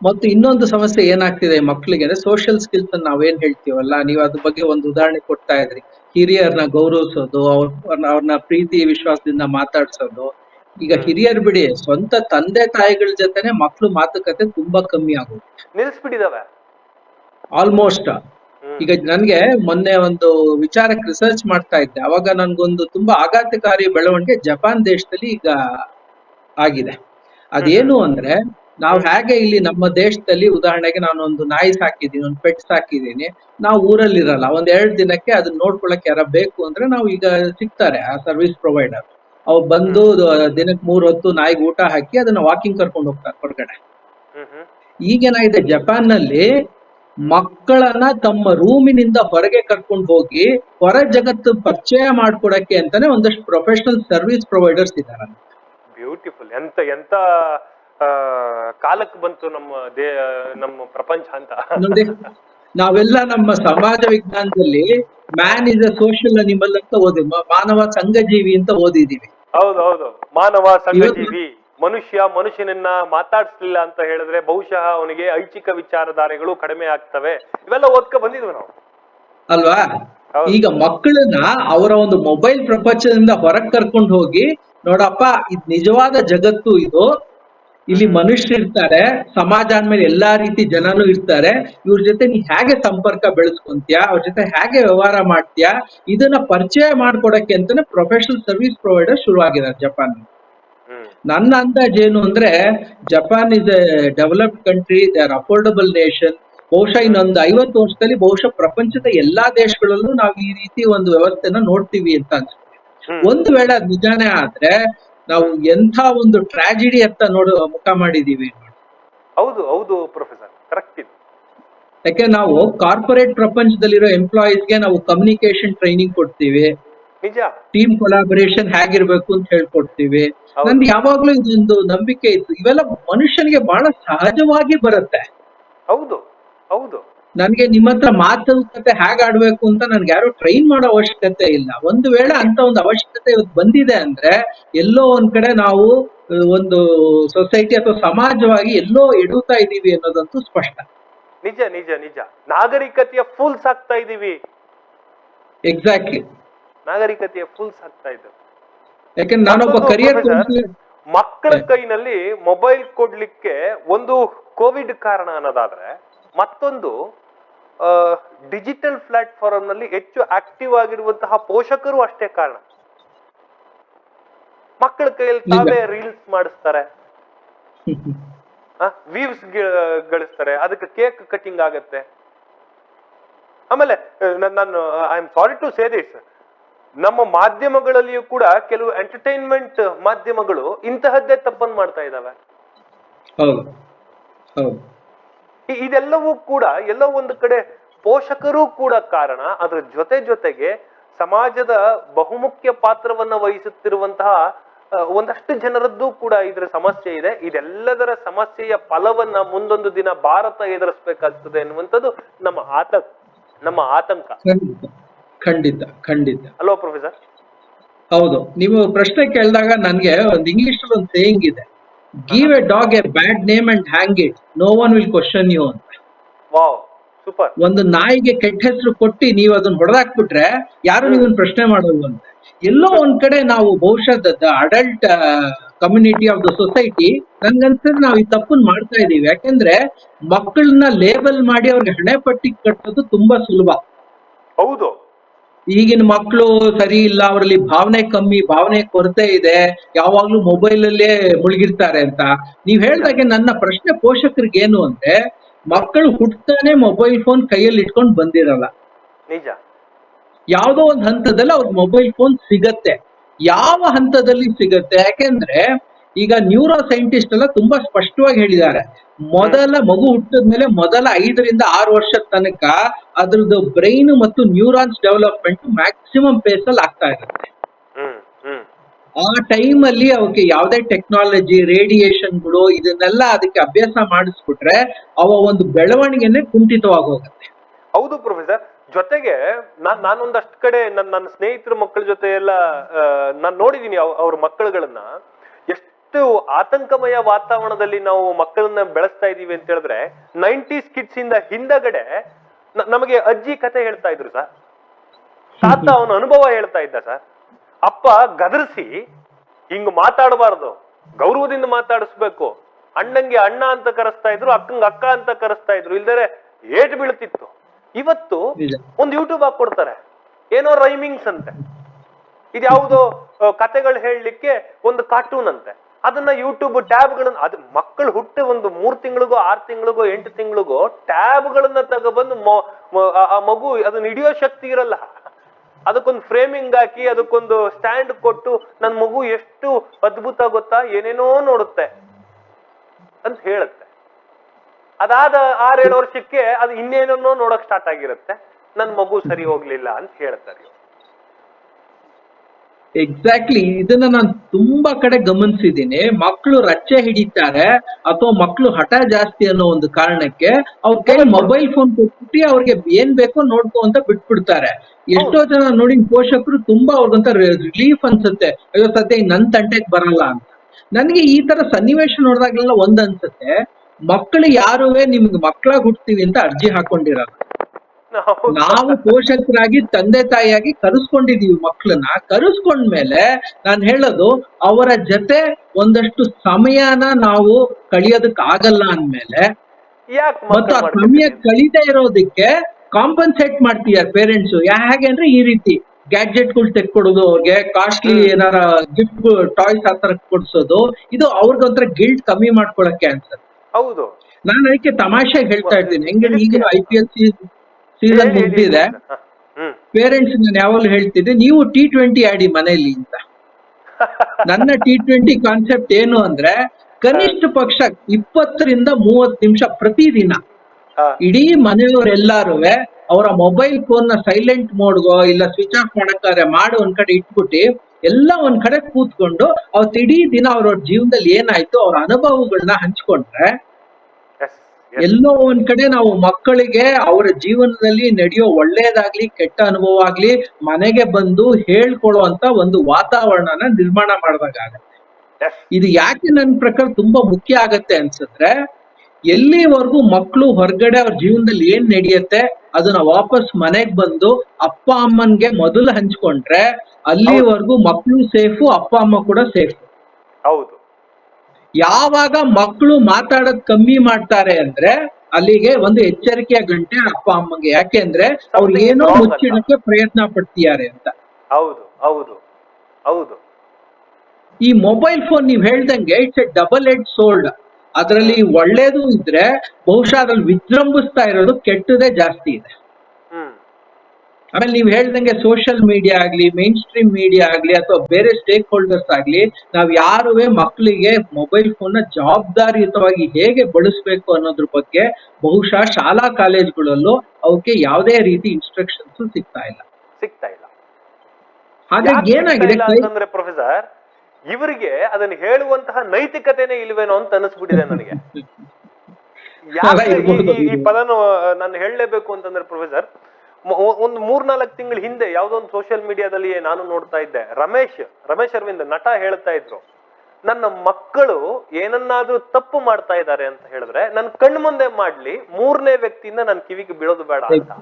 S2: ಮತ್ತು ಇನ್ನೊಂದು ಸಮಸ್ಯೆ ಏನಾಗ್ತಿದೆ ಮಕ್ಕಳಿಗೆ ಅಂದ್ರೆ ಸೋಷಿಯಲ್ ಸ್ಕಿಲ್ಸ್ ಅನ್ನ ನಾವೇನ್ ಹೇಳ್ತೀವಲ್ಲ ನೀವು ಅದ್ರ ಬಗ್ಗೆ ಒಂದು ಉದಾಹರಣೆ ಕೊಡ್ತಾ ಇದ್ರಿ. ಹಿರಿಯರನ್ನ ಗೌರವಿಸೋದು ಅವ್ರನ್ನ ಅವ್ರನ್ನ ಪ್ರೀತಿ ವಿಶ್ವಾಸದಿಂದ ಮಾತಾಡ್ಸೋದು. ಈಗ ಹಿರಿಯರ್ ಬಿಡಿ ಸ್ವಂತ ತಂದೆ ತಾಯಿಗಳ ಜೊತೆನೆ ಮಕ್ಕಳು ಮಾತುಕತೆ ತುಂಬಾ ಕಮ್ಮಿ ಆಗುತ್ತೆ
S1: ನಿಲ್ಸ್ಬಿಟ್ಟಿದಾವೆ.
S2: ಆಲ್ಮೋಸ್ಟ್ ಈಗ ನನ್ಗೆ ಮೊನ್ನೆ ಒಂದು ವಿಚಾರಕ್ಕೆ ರಿಸರ್ಚ್ ಮಾಡ್ತಾ ಇದ್ದೆ. ಅವಾಗ ನನ್ಗೊಂದು ತುಂಬಾ ಆಘಾತಕಾರಿ ಬೆಳವಣಿಗೆ ಜಪಾನ್ ದೇಶದಲ್ಲಿ ಈಗ ಆಗಿದೆ. ಅದೇನು ಅಂದ್ರೆ ನಾವು ಹೇಗೆ ಇಲ್ಲಿ ನಮ್ಮ ದೇಶದಲ್ಲಿ ಉದಾಹರಣೆಗೆ ನಾನು ಒಂದು ನಾಯಿ ಸಾಕಿದ್ದೀನಿ ಒಂದು ಪೆಟ್ ಸಾಕಿದ್ದೀನಿ. ನಾವು ಊರಲ್ಲಿ ಇರಲ್ಲ. ಒಂದ್ ಎರಡ್ ದಿನಕ್ಕೆ ಅದನ್ನ ನೋಡ್ಕೊಳಕ್ ಯಾರ ಬೇಕು ಅಂದ್ರೆ ನಾವು ಈಗ ಸಿಗ್ತಾರೆ ಆ ಸರ್ವಿಸ್ ಪ್ರೊವೈಡರ್ ಅವ್ರು ಬಂದು ದಿನಕ್ಕೆ ಮೂರ್ ಹೊತ್ತು ನಾಯಿಗೆ ಊಟ ಹಾಕಿ ಅದನ್ನ ವಾಕಿಂಗ್ ಕರ್ಕೊಂಡು ಹೋಗ್ತಾರೆ ಹೊರಗಡೆ. ಈಗೇನಾಗಿದೆ? ಜಪಾನ್ನಲ್ಲಿ ಮಕ್ಕಳನ್ನ ತಮ್ಮ ರೂಮಿನಿಂದ ಹೊರಗೆ ಕರ್ಕೊಂಡು ಹೋಗಿ ಹೊರ ಜಗತ್ತು ಪರಿಚಯ ಮಾಡ್ಕೊಡಕ್ಕೆ ಅಂತಾನೆ ಒಂದಷ್ಟು ಪ್ರೊಫೆಷನಲ್ ಸರ್ವಿಸ್ ಪ್ರೊವೈಡರ್ಸ್ ಇದ್ದಾರೆ
S1: ಬ್ಯೂಟಿಫುಲ್ ಎಂತ ಎಂತ ಕಾಲಕ್ಕೆ ಬಂತು ನಮ್ಮ ದೇ ನಮ್ಮ ಪ್ರಪಂಚ ಅಂತ?
S2: ನೋಡಿ ನಾವೆಲ್ಲ ನಮ್ಮ ಸಮಾಜ ವಿಜ್ಞಾನದಲ್ಲಿ man is a social animal ಅಂತ ಓದಿ ಮಾನವ ಸಂಘಜೀವಿ ಅಂತ ಓದಿದೀವಿ.
S1: ಹೌದು ಹೌದು. ಮಾನವ ಸಂಘಜೀವಿ. ಮನುಷ್ಯ ಮನುಷ್ಯನನ್ನ ಮಾತಾಡ್ಸ್ಲಿಲ್ಲ ಅಂತ ಹೇಳಿದ್ರೆ ಬಹುಶಃ ಅವನಿಗೆ ಐಚ್ಛಿಕ ವಿಚಾರಧಾರೆಗಳು ಕಡಿಮೆ ಆಗ್ತವೆ. ಇವೆಲ್ಲ ಓದ್ಕ ಬಂದಿದ್ವಿ ನಾವು.
S2: ಅಲ್ವಾ? ಈಗ ಮಕ್ಕಳನ್ನ ಅವರ ಒಂದು ಮೊಬೈಲ್ ಪ್ರಪಂಚದಿಂದ ಹೊರಗ್ ಕರ್ಕೊಂಡು ಹೋಗಿ ನೋಡಪ್ಪ ಇದ್ ನಿಜವಾದ ಜಗತ್ತು ಇದು. ಇಲ್ಲಿ ಮನುಷ್ಯ ಇರ್ತಾರೆ ಸಮಾಜ ಅಂದ್ಮೇಲೆ ಎಲ್ಲಾ ರೀತಿ ಜನನು ಇರ್ತಾರೆ. ಇವ್ರ ಜೊತೆ ನೀ ಹೇಗೆ ಸಂಪರ್ಕ ಬೆಳೆಸ್ಕೊಂತೀಯ? ಅವ್ರ ಜೊತೆ ಹೇಗೆ ವ್ಯವಹಾರ ಮಾಡ್ತೀಯ? ಇದನ್ನ ಪರಿಚಯ ಮಾಡ್ಕೊಡಕ್ಕೆ ಅಂತಾನೆ ಪ್ರೊಫೆಷನಲ್ ಸರ್ವಿಸ್ ಪ್ರೊವೈಡರ್ ಶುರುವಾಗಿದ್ದಾರೆ ಜಪಾನ್ ನನ್ನ ಅಂದಾಜ್ ಏನು ಅಂದ್ರೆ Japan is a developed country they are affordable nation ಬಹುಶಃ ಇನ್ನೊಂದು ಐವತ್ತು ವರ್ಷದಲ್ಲಿ ಬಹುಶಃ ಪ್ರಪಂಚದ ಎಲ್ಲಾ ದೇಶಗಳಲ್ಲೂ ನಾವು ಈ ರೀತಿ ಒಂದು ವ್ಯವಸ್ಥೆನ ನೋಡ್ತೀವಿ ಅಂತ ಅನ್ಸುತ್ತೆ. ಒಂದು ವೇಳೆ ನಿಜಾನೆ ನಿಜಾನೇ ಆದ್ರೆ ನಾವು ಎಂಥ ಒಂದು ಟ್ರಾಜಿಡಿ ಅಂತ ನೋಡ ಮುಖ ಮಾಡಿದೀವಿ
S1: ಹೌದು ಹೌದು ಪ್ರೊಫೆಸರ್ ಕರೆಕ್ಟ್ ಇದು.
S2: ಯಾಕೆ ನಾವು ಕಾರ್ಪೊರೇಟ್ ಪ್ರಪಂಚದಲ್ಲಿರೋ ಎಂಪ್ಲಾಯೀಸ್ಗೆ ನಾವು ಕಮ್ಯುನಿಕೇಶನ್ ಟ್ರೈನಿಂಗ್ ಕೊಡ್ತೀವಿ. ಟೀಮ್ ಕೊಲಾಬರೇಷನ್ ಹೇಗಿರ್ಬೇಕು ಅಂತ ಹೇಳ್ಕೊಡ್ತೀವಿ. ನಂದು ಯಾವಾಗ್ಲೂ ಇದೊಂದು ನಂಬಿಕೆ ಇತ್ತು. ಇವೆಲ್ಲ ಮನುಷ್ಯನಿಗೆ ಬಹಳ ಸಹಜವಾಗಿ ಬರುತ್ತೆ.
S1: ಹೌದು ಹೌದು.
S2: ನನ್ಗೆ ನಿಮ್ಮ ಹತ್ರ ಮಾತುಕತೆ ಹೇಗ್ ಆಡ್ಬೇಕು ಅಂತ ನನ್ಗೆ ಯಾರು ಟ್ರೈನ್ ಮಾಡೋ ಅವಶ್ಯಕತೆ ಇಲ್ಲ. ಒಂದು ವೇಳೆ ಅಂತ ಒಂದು ಅವಶ್ಯಕತೆ ಇವತ್ತು ಬಂದಿದೆ ಅಂದ್ರೆ ಎಲ್ಲೋ ಒಂದ್ ಕಡೆ ನಾವು ಒಂದು ಸೊಸೈಟಿ ಅಥವಾ ಸಮಾಜವಾಗಿ ಎಲ್ಲೋ ಎಡುತ್ತಾ ಇದೀವಿ ಅನ್ನೋದಂತೂ ಸ್ಪಷ್ಟ.
S1: ನಿಜ ನಿಜ ನಿಜ. ನಾಗರಿಕತೆಯ ಫೂಲ್ಸ್ ಆಗ್ತಾ ಇದೀವಿ
S2: ಎಕ್ಸಾಕ್ಟ್ಲಿ
S1: ನಾಗರಿಕತೆಯ ಫುಲ್ಸ್ ಆಗ್ತಾ ಇದ್ದಾರೆ. ಮಕ್ಕಳ ಕೈನಲ್ಲಿ ಮೊಬೈಲ್ ಕೊಡ್ಲಿಕ್ಕೆ ಒಂದು ಕೋವಿಡ್ ಕಾರಣ ಅನ್ನೋದಾದ್ರೆ ಮತ್ತೊಂದು ಡಿಜಿಟಲ್ ಪ್ಲಾಟ್ಫಾರ್ಮ್ನಲ್ಲಿ ಹೆಚ್ಚು ಆಕ್ಟಿವ್ ಆಗಿರುವಂತಹ ಪೋಷಕರು ಅಷ್ಟೇ ಕಾರಣ. ಮಕ್ಕಳ ಕೈಯಲ್ಲಿ. ತಾವೇ ರೀಲ್ಸ್ ಮಾಡಿಸ್ತಾರೆ. ವೀವ್ಸ್ ಗಳಿಸ್ತಾರೆ. ಅದಕ್ಕೆ ಕೇಕ್ ಕಟಿಂಗ್ ಆಗತ್ತೆ. ಆಮೇಲೆ ನಾನು I am sorry to say this ನಮ್ಮ ಮಾಧ್ಯಮಗಳಲ್ಲಿಯೂ ಕೂಡ ಕೆಲವು ಎಂಟರ್ಟೈನ್ಮೆಂಟ್ ಮಾಧ್ಯಮಗಳು ಇಂತಹದ್ದೇ ತಪ್ಪನ್ನು ಮಾಡ್ತಾ ಇದಾವೆ. ಇದೆಲ್ಲವೂ ಕೂಡ ಎಲ್ಲೋ ಒಂದು ಕಡೆ ಪೋಷಕರು ಕೂಡ ಕಾರಣ. ಅದರ ಜೊತೆ ಜೊತೆಗೆ ಸಮಾಜದ ಬಹುಮುಖ್ಯ ಪಾತ್ರವನ್ನ ವಹಿಸುತ್ತಿರುವಂತಹ ಒಂದಷ್ಟು ಜನರದ್ದು ಕೂಡ ಇದರ ಸಮಸ್ಯೆ ಇದೆ. ಇದೆಲ್ಲದರ ಸಮಸ್ಯೆಯ ಫಲವನ್ನ ಮುಂದೊಂದು ದಿನ ಭಾರತ ಎದುರಿಸಬೇಕಾಗ್ತದೆ ಎನ್ನುವಂಥದ್ದು ನಮ್ಮ ಆತಂಕ ನಮ್ಮ ಆತಂಕ.
S2: ಖಂಡಿತ ಖಂಡಿತ.
S1: ಹಲೋ ಪ್ರೊಫೆಸರ್
S2: ಹೌದು ನೀವು ಪ್ರಶ್ನೆ ಕೇಳಿದಾಗ ನನ್ಗೆ ಒಂದು ಇಂಗ್ಲಿಷ್ ಒಂದು ಸೇಯಿಂಗ್ ಇದೆ. Give a dog a bad name and hang it no one will question you ಅಂತ.
S1: ವಾವ್ ಸೂಪರ್
S2: ಒಂದು ನಾಯಿಗೆ ಕೆಟ್ಟ ಹೆಸರು ಕೊಟ್ಟು ನೀವು ಅದನ್ನ ಹೊಡೆದಾಕ್ಬಿಟ್ರೆ ಯಾರು ನೀವನ್ನ ಪ್ರಶ್ನೆ ಮಾಡೋದು ಅಂತ. ಎಲ್ಲೋ ಒಂದ್ ಕಡೆ ನಾವು ಬಹುಶಃ adult community of the society ನಂಗನ್ಸಿದ್ರೆ ನಾವು ಈ ತಪ್ಪನ್ ಮಾಡ್ತಾ ಇದೀವಿ. ಯಾಕಂದ್ರೆ ಮಕ್ಕಳನ್ನ ಲೇಬಲ್ ಮಾಡಿ ಅವ್ರಿಗೆ ಹಣೆ ಪಟ್ಟಿ ಕಟ್ಟೋದು ತುಂಬಾ ಸುಲಭ.
S1: ಹೌದು.
S2: ಈಗಿನ ಮಕ್ಕಳು ಸರಿ ಇಲ್ಲ ಅವರಲ್ಲಿ ಭಾವನೆ ಕಮ್ಮಿ ಭಾವನೆ ಕೊರತೆ ಇದೆ ಯಾವಾಗ್ಲೂ ಮೊಬೈಲ್ ಅಲ್ಲೇ ಮುಳುಗಿರ್ತಾರೆ ಅಂತ. ನೀವ್ ಹೇಳ್ದಾಗೆ ನನ್ನ ಪ್ರಶ್ನೆ ಪೋಷಕರಿಗೆ ಏನು ಅಂದ್ರೆ ಮಕ್ಕಳು ಹುಟ್ಟತಾನೆ ಮೊಬೈಲ್ ಫೋನ್ ಕೈಯಲ್ಲಿ ಇಟ್ಕೊಂಡು ಬಂದಿರಲ್ಲ.
S1: ನಿಜ.
S2: ಯಾವ್ದೋ ಒಂದು ಹಂತದಲ್ಲಿ ಅವ್ರ ಮೊಬೈಲ್ ಫೋನ್ ಸಿಗತ್ತೆ. ಯಾವ ಹಂತದಲ್ಲಿ ಸಿಗತ್ತೆ? ಯಾಕೆಂದ್ರೆ ಈಗ ನ್ಯೂರೋ ಸೈಂಟಿಸ್ಟ್ ಎಲ್ಲ ತುಂಬಾ ಸ್ಪಷ್ಟವಾಗಿ ಹೇಳಿದ್ದಾರೆ. ಮೊದಲ ಮಗು ಹುಟ್ಟಿದ್ಮೇಲೆ ಮೊದಲ ಐದರಿಂದ ಆರು ವರ್ಷದ ತನಕ ಅದ್ರದ್ದು ಬ್ರೈನ್ ಮತ್ತು ನ್ಯೂರಾನ್ಸ್ ಡೆವಲಪ್ಮೆಂಟ್ ಮ್ಯಾಕ್ಸಿಮಮ್ ಪೇಸ್ ಅಲ್ಲಿ ಆಗ್ತಾ ಇರುತ್ತೆ. ಆ ಟೈಮ್ ಅಲ್ಲಿ ಅವಕ್ಕೆ ಯಾವ್ದೇ ಟೆಕ್ನಾಲಜಿ ರೇಡಿಯೇಷನ್ಗಳು ಇದನ್ನೆಲ್ಲ ಅದಕ್ಕೆ ಅಭ್ಯಾಸ ಮಾಡಿಸ್ಬಿಟ್ರೆ ಅವ ಒಂದು ಬೆಳವಣಿಗೆನೆ ಕುಂಠಿತವಾಗಿ ಹೋಗುತ್ತೆ.
S1: ಹೌದು ಪ್ರೊಫೆಸರ್ ಜೊತೆಗೆ ನಾನ್ ನಾನೊಂದಷ್ಟು ಕಡೆ ನನ್ನ ನನ್ನ ಸ್ನೇಹಿತರ ಮಕ್ಕಳ ಜೊತೆ ಎಲ್ಲ ನಾನು ನೋಡಿದೀನಿ ಅವ್- ಅವ್ರ ಮಕ್ಕಳುಗಳನ್ನ. ಎಷ್ಟು ಆತಂಕಮಯ ವಾತಾವರಣದಲ್ಲಿ ನಾವು ಮಕ್ಕಳನ್ನ ಬೆಳೆಸ್ತಾ ಇದೀವಿ ಅಂತ ಹೇಳಿದ್ರೆ ನೈಂಟೀಸ್ ಕಿಡ್ಸ್ ಇಂದ ಹಿಂದಗಡೆ ನಮಗೆ ಅಜ್ಜಿ ಕತೆ ಹೇಳ್ತಾ ಇದ್ರು ಸರ್. ತಾತ ಅವನ ಅನುಭವ ಹೇಳ್ತಾ ಇದ್ದ ಸರ್. ಅಪ್ಪ ಗದರಿಸಿ ಹಿಂಗ್ ಮಾತಾಡಬಾರ್ದು ಗೌರವದಿಂದ ಮಾತಾಡಿಸ್ಬೇಕು. ಅಣ್ಣಂಗೆ ಅಣ್ಣ ಅಂತ ಕರೆಸ್ತಾ ಇದ್ರು ಅಕ್ಕಂಗ ಅಕ್ಕ ಅಂತ ಕರೆಸ್ತಾ ಇದ್ರು. ಇಲ್ದರೆ ಏಟ್ ಬೀಳ್ತಿತ್ತು. ಇವತ್ತು ಒಂದು ಯೂಟ್ಯೂಬ್ ಹಾಕೊಡ್ತಾರೆ ಏನೋ ರೈಮಿಂಗ್ಸ್ ಅಂತೆ. ಇದ್ಯಾವುದೋ ಕತೆಗಳು ಹೇಳಲಿಕ್ಕೆ ಒಂದು ಕಾರ್ಟೂನ್ ಅಂತೆ. ಅದನ್ನ ಯೂಟ್ಯೂಬ್ ಟ್ಯಾಬ್ಗಳನ್ನ ಅದು ಮಕ್ಕಳು ಹುಟ್ಟಿ ಒಂದು ಮೂರ್ ತಿಂಗಳಿಗೋ, ಆರ್ ತಿಂಗಳಿಗೋ, ಎಂಟು ತಿಂಗಳಿಗೋ ಟ್ಯಾಬ್ಗಳನ್ನ ತಗೊಬಂದು ಆ- ಮಗು ಅದನ್ನ ಹಿಡಿಯೋ ಶಕ್ತಿ ಇರಲ್ಲ. ಅದಕ್ಕೊಂದು ಫ್ರೇಮಿಂಗ್ ಹಾಕಿ, ಅದಕ್ಕೊಂದು ಸ್ಟ್ಯಾಂಡ್ ಕೊಟ್ಟು ನನ್ನ ಮಗು ಎಷ್ಟು ಅದ್ಭುತ ಗೊತ್ತಾ? ಏನೇನೋ ನೋಡುತ್ತೆ ಅಂತ ಹೇಳುತ್ತೆ. ಅದಾದ ಆರೇಳು ವರ್ಷಕ್ಕೆ ಅದು ಇನ್ನೇನನ್ನೋ ನೋಡಕ್ ಸ್ಟಾರ್ಟ್ ಆಗಿರುತ್ತೆ. ನನ್ನ ಮಗು ಸರಿ ಹೋಗ್ಲಿಲ್ಲ ಅಂತ ಹೇಳ್ತಾರೆ.
S2: ಎಕ್ಸಾಕ್ಟ್ಲಿ ಇದನ್ನ ನಾನು ತುಂಬಾ ಕಡೆ ಗಮನಿಸಿದ್ದೀನಿ ಮಕ್ಕಳು ರಚ್ಚೆ ಹಿಡಿತಾರೆ ಅಥವಾ ಮಕ್ಕಳು ಹಠ ಜಾಸ್ತಿ ಅನ್ನೋ ಒಂದು ಕಾರಣಕ್ಕೆ ಅವ್ರ ಕೈ ಮೊಬೈಲ್ ಫೋನ್ ಕೊಟ್ಬಿಟ್ಟು ಅವ್ರಿಗೆ ಏನ್ ಬೇಕೋ ನೋಡ್ಕೋ ಅಂತ ಬಿಟ್ಬಿಡ್ತಾರೆ. ಎಷ್ಟೋ ಜನ ನೋಡಿ ಪೋಷಕರು ತುಂಬಾ ಅವ್ರಿಗಂತ ರಿಲೀಫ್ ಅನ್ಸುತ್ತೆ. ಅಯ್ಯೋ ಸದ್ಯ ನನ್ ತಂಟೆಗ್ ಬರಲ್ಲ ಅಂತ. ನನಗೆ ಈ ತರ ಸನ್ನಿವೇಶ ನೋಡಿದಾಗಲೆಲ್ಲ ಒಂದ್ ಅನ್ಸುತ್ತೆ. ಮಕ್ಕಳು ಯಾರುವೆ ನಿಮ್ಗೆ ಮಕ್ಕಳಾಗ್ ಹುಟ್ತೀವಿ ಅಂತ ಅರ್ಜಿ ಹಾಕೊಂಡಿರಲ್ಲ. ನಾವು ಪೋಷಕರಾಗಿ ತಂದೆ ತಾಯಿಯಾಗಿ ಕರೆಸ್ಕೊಂಡಿದೀವಿ ಮಕ್ಕಳನ್ನ ಕರೆಸ್ಕೊಂಡ್ಮೇಲೆ ನಾನು ಹೇಳೋದು ಅವರ ಜೊತೆ ಒಂದಷ್ಟು ಸಮಯನ ನಾವು ಕಳಿಯೋದಕ್ ಆಗಲ್ಲ ಅಂದ್ಮೇಲೆ ಮತ್ತು ಆ ಸಮಯ? ಕಳೀತಾ ಇರೋದಕ್ಕೆ ಕಾಂಪನ್ಸೇಟ್ ಮಾಡ್ತೀಯಾರ ಪೇರೆಂಟ್ಸ್ ಹೇಗೆ ಅಂದ್ರೆ ಈ ರೀತಿ ಗ್ಯಾಡ್ಜೆಟ್ಗಳು ತೆಕ್ಕೊಡೋದು ಅವ್ರಿಗೆ ಕಾಸ್ಟ್ಲಿ ಏನಾರ ಗಿಫ್ಟ್ ಟಾಯ್ಸ್ ಆ ತರ ಕೊಡ್ಸೋದು. ಇದು ಅವ್ರಿಗೊಂಥರ ಗಿಲ್ಟ್ ಕಮ್ಮಿ ಮಾಡ್ಕೊಳಕ್ಕೆ ಅನ್ಸುತ್ತೆ
S1: ಹೌದು.
S2: ನಾನು ಅದಕ್ಕೆ ತಮಾಷೆ ಹೇಳ್ತಾ ಇದ್ದೀನಿ ಹೆಂಗೆ ಈಗಿನ ಐ ಪಿ ಎಲ್ ಸೀಸನ್
S1: ಹೇಳಿ,
S2: ಮುಗ್ದಿದೆ. ಪೇರೆಂಟ್ಸ್ ನಾನು ಯಾವಾಗಲೂ ಹೇಳ್ತಿದ್ದೆ ನೀವು ಟಿ ಟ್ವೆಂಟಿ ಆಡಿ ಮನೆಯಲ್ಲಿ ಅಂತ ನನ್ನ ಟಿ ಟ್ವೆಂಟಿ ಕಾನ್ಸೆಪ್ಟ್ ಏನು ಅಂದ್ರೆ ಕನಿಷ್ಠ ಪಕ್ಷ ಇಪ್ಪತ್ತರಿಂದ ಮೂವತ್ತು ನಿಮಿಷ ಪ್ರತಿದಿನ ಇಡೀ ಮನೆಯವರೆಲ್ಲಾರು ಅವರ ಮೊಬೈಲ್ ಫೋನ್ನ ಸೈಲೆಂಟ್ ಮೋಡ್ಗೋ ಇಲ್ಲ ಸ್ವಿಚ್ ಆಫ್ ಮಾಡೋಕ್ಕಾದ್ರೆ ಮಾಡು ಒಂದ್ ಕಡೆ ಇಟ್ಬಿಟ್ಟು ಎಲ್ಲ ಒಂದ್ ಕಡೆ ಕೂತ್ಕೊಂಡು ಅವತ್ತು ಇಡೀ ದಿನ ಅವ್ರವ್ರ ಜೀವನದಲ್ಲಿ ಏನಾಯ್ತು ಅವ್ರ ಅನುಭವಗಳನ್ನ ಹಂಚ್ಕೊಂಡ್ರೆ. ಎಲ್ಲೋ ಒಂದ್ ಕಡೆ ನಾವು ಮಕ್ಕಳಿಗೆ ಅವರ ಜೀವನದಲ್ಲಿ ನಡೆಯೋ ಒಳ್ಳೇದಾಗ್ಲಿ ಕೆಟ್ಟ ಅನುಭವ ಆಗ್ಲಿ ಮನೆಗೆ ಬಂದು ಹೇಳ್ಕೊಳ್ಳುವಂತ ಒಂದು ವಾತಾವರಣನ ನಿರ್ಮಾಣ ಮಾಡಿದಾಗ
S1: ಆಗತ್ತೆ.
S2: ಇದು ಯಾಕೆ ನನ್ನ ಪ್ರಕಾರ ತುಂಬಾ ಮುಖ್ಯ ಆಗತ್ತೆ ಅನ್ಸಿದ್ರೆ ಎಲ್ಲಿವರೆಗೂ ಮಕ್ಕಳು ಹೊರಗಡೆ ಅವ್ರ ಜೀವನದಲ್ಲಿ ಏನ್ ನಡೆಯುತ್ತೆ ಅದನ್ನ ವಾಪಸ್ ಮನೆಗ್ ಬಂದು ಅಪ್ಪ ಅಮ್ಮನ್ಗೆ ಮೊದಲು ಹಂಚ್ಕೊಂಡ್ರೆ ಅಲ್ಲಿವರೆಗೂ ಮಕ್ಕಳು ಸೇಫು ಅಪ್ಪ ಅಮ್ಮ ಕೂಡ ಸೇಫ್.
S1: ಹೌದು.
S2: ಯಾವಾಗ ಮಕ್ಕಳು ಮಾತಾಡೋದ್ ಕಮ್ಮಿ ಮಾಡ್ತಾರೆ ಅಂದ್ರೆ ಅಲ್ಲಿಗೆ ಒಂದು ಎಚ್ಚರಿಕೆಯ ಗಂಟೆ ಅಪ್ಪ ಅಮ್ಮಗೆ. ಯಾಕೆಂದ್ರೆ ಅವ್ರು ಏನೋ. ಮುಚ್ಚಿಡಕ್ಕೆ ಪ್ರಯತ್ನ ಪಡ್ತಿದ್ದಾರೆ ಅಂತ.
S1: ಹೌದು ಹೌದು ಹೌದು.
S2: ಈ ಮೊಬೈಲ್ ಫೋನ್ ನೀವ್ ಹೇಳ್ದಂಗೆ ಇಟ್ಸ್ ಎ ಡಬಲ್ ಎಡ್ ಸೋಲ್ಡ್ ಅದರಲ್ಲಿ ಒಳ್ಳೇದು ಇದ್ರೆ ಬಹುಶಃ ಅದ್ರಲ್ಲಿ ವಿಜೃಂಭಿಸ್ತಾ ಇರೋದು ಕೆಟ್ಟದೇ ಜಾಸ್ತಿ ಇದೆ. ಆಮೇಲೆ ನೀವು ಹೇಳ್ದಂಗೆ ಸೋಷಿಯಲ್ ಮೀಡಿಯಾ ಆಗ್ಲಿ ಮೇನ್ ಸ್ಟ್ರೀಮ್ ಮೀಡಿಯಾ ಆಗ್ಲಿ ಅಥವಾ ಬೇರೆ ಸ್ಟೇಕ್ ಹೋಲ್ಡರ್ಸ್ ಆಗ್ಲಿ ನಾವ್ ಯಾರುವೆ ಮಕ್ಕಳಿಗೆ ಮೊಬೈಲ್ ಫೋನ್ನ ಜವಾಬ್ದಾರಿಯುತವಾಗಿ ಹೇಗೆ ಬಳಸಬೇಕು ಅನ್ನೋದ್ರ ಬಗ್ಗೆ ಬಹುಶಃ ಶಾಲಾ ಕಾಲೇಜುಗಳಲ್ಲೂ ಅವಕ್ಕೆ ಯಾವುದೇ ರೀತಿ ಇನ್ಸ್ಟ್ರಕ್ಷನ್ಸ್ ಸಿಗ್ತಾ ಇಲ್ಲ.
S1: ಸಿಗ್ತಾ ಇಲ್ಲ.
S2: ಹಾಗಾಗಿ ಏನಾಗಿದೆ
S1: ಅಂತಂದ್ರೆ ಪ್ರೊಫೆಸರ್ ಇವರಿಗೆ ಅದನ್ನ ಹೇಳುವಂತಹ ನೈತಿಕತೆನೇ ಇಲ್ವೇನೋ ಅಂತ ಅನಿಸ್ಬಿಟ್ಟಿದೆ ನನಗೆ. ಈ ಪದನು ನಾನು ಹೇಳಲೇಬೇಕು ಅಂತಂದ್ರೆ ಪ್ರೊಫೆಸರ್ ಒಂದು ಮೂರ್ನಾಲ್ಕು ತಿಂಗಳ ಹಿಂದೆ ಯಾವುದೋ ಒಂದು ಸೋಷಿಯಲ್ ಮೀಡಿಯಾದಲ್ಲಿ ನಾನು ನೋಡ್ತಾ ಇದ್ದೆ. ರಮೇಶ್ ರಮೇಶ್ ಅರವಿಂದ್ ನಟ ಹೇಳ್ತಾ ಇದ್ರು. ನನ್ನ ಮಕ್ಕಳು ಏನನ್ನಾದ್ರೂ ತಪ್ಪು ಮಾಡ್ತಾ ಇದ್ದಾರೆ ಅಂತ ಹೇಳಿದ್ರೆ ನನ್ ಕಣ್ಣು ಮುಂದೆ ಮಾಡ್ಲಿ ಮೂರನೇ ವ್ಯಕ್ತಿಯಿಂದ ನನ್ ಕಿವಿಗೆ ಬೀಳೋದು ಬೇಡ ಅಂತ.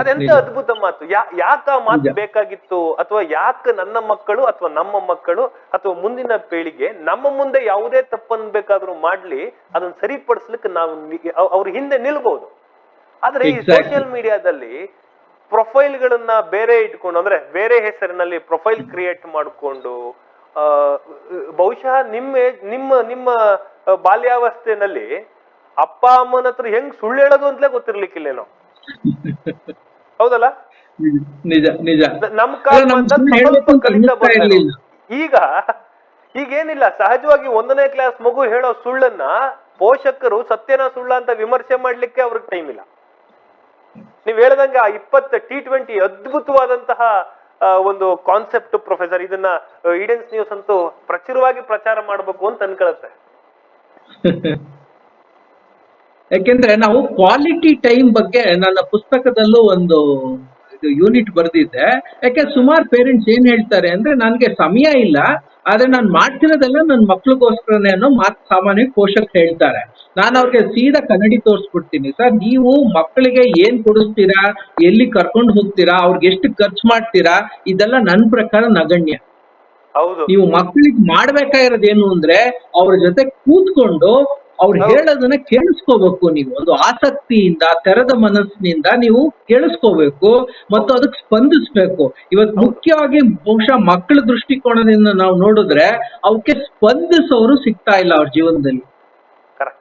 S1: ಅದೆಂತ ಅದ್ಭುತ ಮಾತು? ಯಾ ಯಾಕ ಆ ಮಾತು ಬೇಕಾಗಿತ್ತು? ಅಥವಾ ಯಾಕೆ ನನ್ನ ಮಕ್ಕಳು ಅಥವಾ ನಮ್ಮ ಮಕ್ಕಳು ಅಥವಾ ಮುಂದಿನ ಪೀಳಿಗೆ ನಮ್ಮ ಮುಂದೆ ಯಾವುದೇ ತಪ್ಪನ್ ಬೇಕಾದ್ರೂ ಮಾಡ್ಲಿ ಅದನ್ನ ಸರಿಪಡಿಸ್ಲಿಕ್ಕೆ ನಾವು ಅವ್ರ ಹಿಂದೆ ನಿಲ್ಬಹುದು ಆದ್ರೆ ಈ. ಸೋಷಿಯಲ್ ಮೀಡಿಯಾದಲ್ಲಿ ಪ್ರೊಫೈಲ್ಗಳನ್ನ ಬೇರೆ ಇಟ್ಕೊಂಡು ಅಂದ್ರೆ ಬೇರೆ ಹೆಸರಿನಲ್ಲಿ ಪ್ರೊಫೈಲ್ ಕ್ರಿಯೇಟ್ ಮಾಡಿಕೊಂಡು ಬಹುಶಃ ನಿಮ್ಮ ನಿಮ್ಮ ನಿಮ್ಮ ಬಾಲ್ಯಾವಸ್ಥೆನಲ್ಲಿ ಅಪ್ಪ ಅಮ್ಮನ ಹತ್ರ ಹೆಂಗ್ ಸುಳ್ಳು ಹೇಳೋದು ಅಂತಲೇ ಗೊತ್ತಿರ್ಲಿಕ್ಕಿಲ್ಲೇನೋ? ಹೌದಲ್ಲ?
S2: ನಿಜ ನಿಜ.
S1: ನಮ್ ಈಗ ಈಗೇನಿಲ್ಲ ಸಹಜವಾಗಿ ಒಂದನೇ ಕ್ಲಾಸ್ ಮಗು ಹೇಳೋ ಸುಳ್ಳನ್ನ ಪೋಷಕರು ಸತ್ಯನ ಸುಳ್ಳ ಅಂತ ವಿಮರ್ಶೆ ಮಾಡ್ಲಿಕ್ಕೆ ಅವ್ರಿಗೆ ಟೈಮ್ ಇಲ್ಲ. ನೀವ್ ಹೇಳ್ದಂಗೆ ಆ ಇಪ್ಪತ್ತು ಟಿ ಟ್ವೆಂಟಿ ಅದ್ಭುತವಾದಂತಹ ಒಂದು ಕಾನ್ಸೆಪ್ಟ್ ಪ್ರೊಫೆಸರ್ ಇದನ್ನ ಈಡೆನ್ಸ್ ನ್ಯೂಸ್ ಅಂತೂ ಪ್ರಚುರವಾಗಿ ಪ್ರಚಾರ ಮಾಡಬೇಕು ಅಂತ ಅನ್ಕೊಳತ್ತೆ.
S2: ಯಾಕೆಂದ್ರೆ ನಾವು ಕ್ವಾಲಿಟಿ ಟೈಮ್ ಬಗ್ಗೆ ನನ್ನ ಪುಸ್ತಕದಲ್ಲೂ ಒಂದು ಯೂನಿಟ್ ಬರ್ದಿದ್ದೆ. ಯಾಕೆ ಸುಮಾರು ಪೇರೆಂಟ್ಸ್ ಏನ್ ಹೇಳ್ತಾರೆ ಅಂದ್ರೆ, ನನ್ಗೆ ಸಮಯ ಇಲ್ಲ. ಆದ್ರೆ ನಾನು ಮಾಡ್ತಿರೋದೆಲ್ಲ ನನ್ನ ಮಕ್ಳಿಗೋಸ್ಕರನೇ ಅನ್ನೋ ಮಾತು ಸಾಮಾನ್ಯ ಪೋಷಕರು ಹೇಳ್ತಾರೆ. ನಾನು ಅವ್ರಿಗೆ ಸೀದಾ ಕನ್ನಡಿ ತೋರಿಸ್ಬಿಡ್ತೀನಿ. ಸರ್ ನೀವು ಮಕ್ಕಳಿಗೆ ಏನ್ ಕೊಡಿಸ್ತೀರಾ? ಎಲ್ಲಿ ಕರ್ಕೊಂಡು ಹೋಗ್ತೀರಾ? ಅವ್ರಿಗೆ ಎಷ್ಟು ಖರ್ಚು ಮಾಡ್ತೀರಾ? ಇದೆಲ್ಲ ನನ್ನ ಪ್ರಕಾರ ನಗಣ್ಯ.
S1: ಹೌದು.
S2: ನೀವು ಮಕ್ಕಳಿಗೆ ಮಾಡ್ಬೇಕಾಗಿರೋದು ಏನು ಅಂದ್ರೆ ಅವ್ರ ಜೊತೆ ಕೂತ್ಕೊಂಡು ಅವ್ರು ಹೇಳೋದನ್ನ ಕೇಳಿಸ್ಕೋಬೇಕು ನೀವು. ಒಂದು ಆಸಕ್ತಿಯಿಂದ ತೆರೆದ ಮನಸ್ಸಿನಿಂದ ನೀವು ಕೇಳಿಸ್ಕೋಬೇಕು ಮತ್ತು ಅದಕ್ಕೆ ಸ್ಪಂದಿಸ್ಬೇಕು. ಇವತ್ತು ಮುಖ್ಯವಾಗಿ ಬಹುಶಃ ಮಕ್ಕಳ ದೃಷ್ಟಿಕೋನದಿಂದ ನಾವು ನೋಡಿದ್ರೆ ಅವಕ್ಕೆ ಸ್ಪಂದಿಸೋರು ಸಿಗ್ತಾ ಇಲ್ಲ ಅವ್ರ ಜೀವನದಲ್ಲಿ.
S1: ಕರೆಕ್ಟ್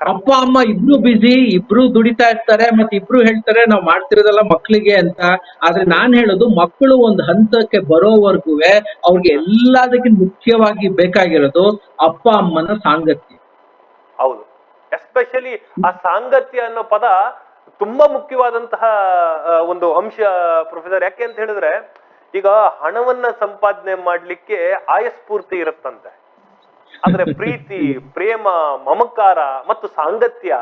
S2: ಅಪ್ಪ ಅಮ್ಮ ಇಬ್ರು ಬಿಸಿ ಇಬ್ರು ದುಡಿತಾ ಇರ್ತಾರೆ ಮತ್ತೆ ಇಬ್ರು ಹೇಳ್ತಾರೆ ನಾವು ಮಾಡ್ತಿರೋದಲ್ಲ ಮಕ್ಕಳಿಗೆ ಅಂತ. ಆದ್ರೆ ನಾನ್ ಹೇಳೋದು ಮಕ್ಕಳು ಒಂದು ಹಂತಕ್ಕೆ ಬರೋವರೆಗೂ ಅವ್ರಿಗೆ ಎಲ್ಲದಕ್ಕಿಂತ ಮುಖ್ಯವಾಗಿ ಬೇಕಾಗಿರೋದು ಅಪ್ಪ ಅಮ್ಮನ ಸಾಂಗತ್ಯ.
S1: ಹೌದು. ಎಸ್ಪೆಷಲಿ ಆ ಸಾಂಗತ್ಯ ಅನ್ನೋ ಪದ ತುಂಬಾ ಮುಖ್ಯವಾದಂತಹ ಒಂದು ಅಂಶ ಪ್ರೊಫೆಸರ್. ಯಾಕೆ ಅಂತ ಹೇಳಿದ್ರೆ, ಈಗ ಹಣವನ್ನ ಸಂಪಾದನೆ ಮಾಡ್ಲಿಕ್ಕೆ ಆಯಸ್ಫೂರ್ತಿ ಇರುತ್ತಂತೆ. ಆದ್ರೆ ಪ್ರೀತಿ, ಪ್ರೇಮ, ಮಮಕಾರ ಮತ್ತು ಸಾಂಗತ್ಯ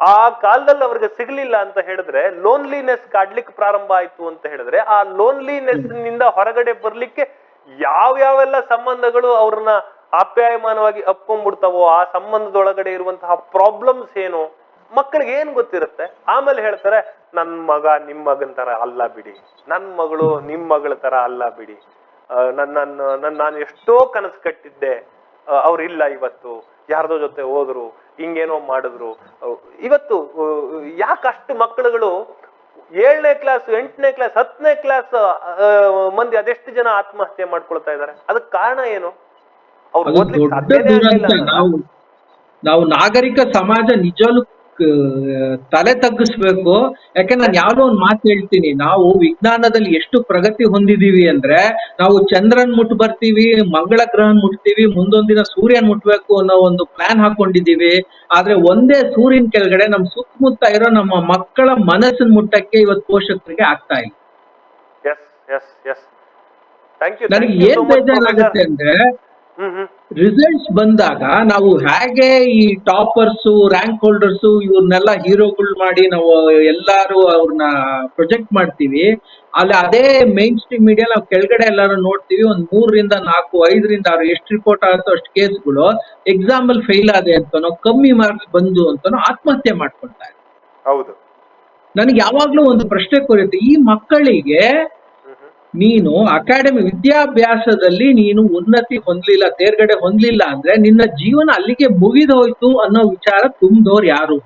S1: ಆ ಕಾಲದಲ್ಲಿ ಅವ್ರಿಗೆ ಸಿಗ್ಲಿಲ್ಲ ಅಂತ ಹೇಳಿದ್ರೆ ಲೋನ್ಲಿನೆಸ್ ಕಾಡ್ಲಿಕ್ಕೆ ಪ್ರಾರಂಭ ಆಯ್ತು ಅಂತ ಹೇಳಿದ್ರೆ, ಆ ಲೋನ್ಲಿನೆಸ್ನಿಂದ ಹೊರಗಡೆ ಬರ್ಲಿಕ್ಕೆ ಯಾವ್ಯಾವೆಲ್ಲ ಸಂಬಂಧಗಳು ಅವ್ರನ್ನ ಆಪ್ಯಾಯಮಾನವಾಗಿ ಅಪ್ಕೊಂಡ್ಬಿಡ್ತಾವೋ, ಆ ಸಂಬಂಧದೊಳಗಡೆ ಇರುವಂತಹ ಪ್ರಾಬ್ಲಮ್ಸ್ ಏನು? ಮಕ್ಕಳಿಗೆ ಏನ್ ಗೊತ್ತಿರುತ್ತೆ? ಆಮೇಲೆ ಹೇಳ್ತಾರೆ ನನ್ನ ಮಗ ನಿಮ್ಮ ಮಗನ್ ತರ ಅಲ್ಲ ಬಿಡಿ. ನನ್ನ ಮಗಳು ನಿಮ್ಮ ಮಗಳ ತರ ಅಲ್ಲ ಬಿಡಿ. ನನ್ನ ನನ್ ನನ್ನ ನಾನು ಎಷ್ಟೋ ಕನಸು ಕಟ್ಟಿದ್ದೆ. ಅವ್ರಿಲ್ಲ ಇವತ್ತು. ಯಾರ್ದೋ ಜೊತೆ ಹೋದ್ರು, ಹಿಂಗೇನೋ ಮಾಡಿದ್ರು. ಇವತ್ತು ಯಾಕೆ ಅಷ್ಟು ಮಕ್ಕಳುಗಳು ಏಳನೇ ಕ್ಲಾಸ್ ಎಂಟನೇ ಕ್ಲಾಸ್ ಹತ್ತನೇ ಕ್ಲಾಸ್ ಮಂದಿ ಅದೆಷ್ಟು ಜನ ಆತ್ಮಹತ್ಯೆ ಮಾಡ್ಕೊಳ್ತಾ ಇದ್ದಾರೆ? ಅದಕ್ಕೆ ಕಾರಣ ಏನು? ಅವ್ರು ಓದ್ಲಿಕ್ಕೆ ಸಾಧ್ಯನೇ
S2: ನಾವು ನಾವು ನಾಗರಿಕ ಸಮಾಜ ನಿಜವಾಗ್ಲೂ ತಲೆ ತಗ್ಗಿಸ್ಬೇಕು. ಯಾಕೆ ನಾನು ಯಾವ್ದೋ ಒಂದು ಮಾತು ಹೇಳ್ತೀನಿ. ನಾವು ವಿಜ್ಞಾನದಲ್ಲಿ ಎಷ್ಟು ಪ್ರಗತಿ ಹೊಂದಿದೀವಿ ಅಂದ್ರೆ ನಾವು ಚಂದ್ರನ್ ಮುಟ್ ಬರ್ತೀವಿ ಮಂಗಳ ಗ್ರಹನ್ ಮುಟ್ತೀವಿ ಮುಂದೊಂದಿನ ದಿನ ಸೂರ್ಯನ್ ಮುಟ್ಬೇಕು ಅನ್ನೋ ಒಂದು ಪ್ಲಾನ್ ಹಾಕೊಂಡಿದೀವಿ. ಆದ್ರೆ ಒಂದೇ ಸೂರ್ಯನ ಕೆಳಗಡೆ ನಮ್ ಸುತ್ತಮುತ್ತ ಇರೋ ನಮ್ಮ ಮಕ್ಕಳ ಮನಸ್ಸಿನ ಮುಟ್ಟಕ್ಕೆ ಇವತ್ತು ಪೋಷಕರಿಗೆ ಆಗ್ತಾ ಇಲ್ಲ. ನನಗೆ ಏನ್ ಬೇಜಾರಾಗುತ್ತೆ ಅಂದ್ರೆ ರಿಸಲ್ಟ್ಸ್ ಬಂದಾಗ ನಾವು ಹೇಗೆ ಈ ಟಾಪರ್ಸ್ ರ್ಯಾಂಕ್ ಹೋಲ್ಡರ್ಸ್ ಇವ್ರನ್ನೆಲ್ಲ ಹೀರೋಗಳು ಮಾಡಿ ನಾವು ಎಲ್ಲಾರು ಅವ್ರನ್ನ ಪ್ರೊಜೆಕ್ಟ್ ಮಾಡ್ತೀವಿ. ಅಲ್ಲಿ ಅದೇ ಮೇನ್ ಸ್ಟ್ರೀಮ್ ಮೀಡಿಯಾ ನಾವು ಕೆಳಗಡೆ ಎಲ್ಲಾರು ನೋಡ್ತೀವಿ. ಒಂದ್ ಮೂರರಿಂದ ನಾಲ್ಕು ಐದರಿಂದ ಆರು ಎಷ್ಟು ರಿಪೋರ್ಟ್ ಆಗುತ್ತೋ ಅಷ್ಟು ಕೇಸ್ಗಳು ಎಕ್ಸಾಮ್ ಅಲ್ಲಿ ಫೇಲ್ ಆದೆ ಅಂತನೋ ಕಮ್ಮಿ ಮಾರ್ಕ್ಸ್ ಬಂದು ಅಂತನೋ ಆತ್ಮಹತ್ಯೆ ಮಾಡ್ಕೊಳ್ತಾರೆ
S1: ಹೌದು.
S2: ನನಗೆ ಯಾವಾಗ್ಲೂ ಒಂದು ಪ್ರಶ್ನೆ ಕೊರಿಯುತ್ತೆ ಈ ಮಕ್ಕಳಿಗೆ ನೀನು ಅಕಾಡೆಮಿ ವಿದ್ಯಾಭ್ಯಾಸದಲ್ಲಿ ನೀನು ಉನ್ನತಿ ಹೊಂದಲಿಲ್ಲ ತೇರ್ಗಡೆ ಹೊಂದಲಿಲ್ಲ ಅಂದ್ರೆ ನಿನ್ನ ಜೀವನ ಅಲ್ಲಿಗೆ ಮುಗಿದೋಯ್ತು ಅನ್ನೋ ವಿಚಾರ ತುಂಬಿದವ್ರು ಯಾರು?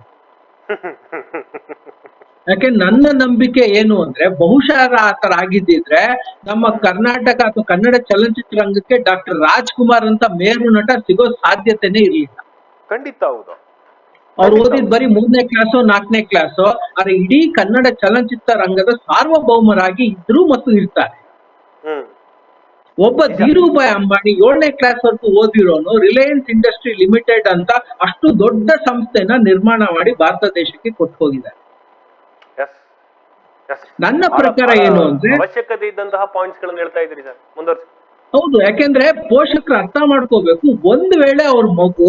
S2: ಯಾಕೆ ನನ್ನ ನಂಬಿಕೆ ಏನು ಅಂದ್ರೆ ಬಹುಶಃ ಆ ತರ ಆಗಿದ್ದಿದ್ರೆ ನಮ್ಮ ಕರ್ನಾಟಕ ಅಥವಾ ಕನ್ನಡ ಚಲನಚಿತ್ರರಂಗಕ್ಕೆ ಡಾಕ್ಟರ್ ರಾಜ್ಕುಮಾರ್ ಅಂತ ಮೇರು ನಟ ಸಿಗೋ ಸಾಧ್ಯತೆನೇ ಇರಲಿಲ್ಲ.
S1: ಖಂಡಿತ ಹೌದು.
S2: ಅವ್ರು ಓದಿದ್ ಬರೀ ಮೂರನೇ ಕ್ಲಾಸ್ ನಾಲ್ಕನೇ ಕ್ಲಾಸ್ ಆದ್ರೆ ಇಡೀ ಕನ್ನಡ ಚಲನಚಿತ್ರ ರಂಗದ ಸಾರ್ವಭೌಮರಾಗಿ ಇದ್ರು ಮತ್ತು ಇರ್ತಾರೆ. ಒಬ್ಬ ಧೀರುಭಾಯ್ ಅಂಬಾನಿ ಏಳನೇ ಕ್ಲಾಸ್ ವರೆಗೂ ಓದಿರೋನು ರಿಲಯನ್ಸ್ ಇಂಡಸ್ಟ್ರಿ ಲಿಮಿಟೆಡ್ ಅಂತ ಅಷ್ಟು ದೊಡ್ಡ ಸಂಸ್ಥೆನ ನಿರ್ಮಾಣ ಮಾಡಿ ಭಾರತ ದೇಶಕ್ಕೆ ಕೊಟ್ಟು ಹೋಗಿದ್ದಾರೆ ನನ್ನ ಪ್ರಕಾರ ಏನು ಅಂದ್ರೆ
S1: ಅವಶ್ಯಕತೆ ಇದ್ದಂತಹ ಪಾಯಿಂಟ್ಸ್ ಗಳನ್ನ ಹೇಳ್ತಾ ಸರ್. ಮುಂದುವರ್ಸಿ.
S2: ಹೌದು ಯಾಕೆಂದ್ರೆ ಪೋಷಕರು ಅರ್ಥ ಮಾಡ್ಕೋಬೇಕು. ಒಂದ್ ವೇಳೆ ಅವ್ರ ಮಗು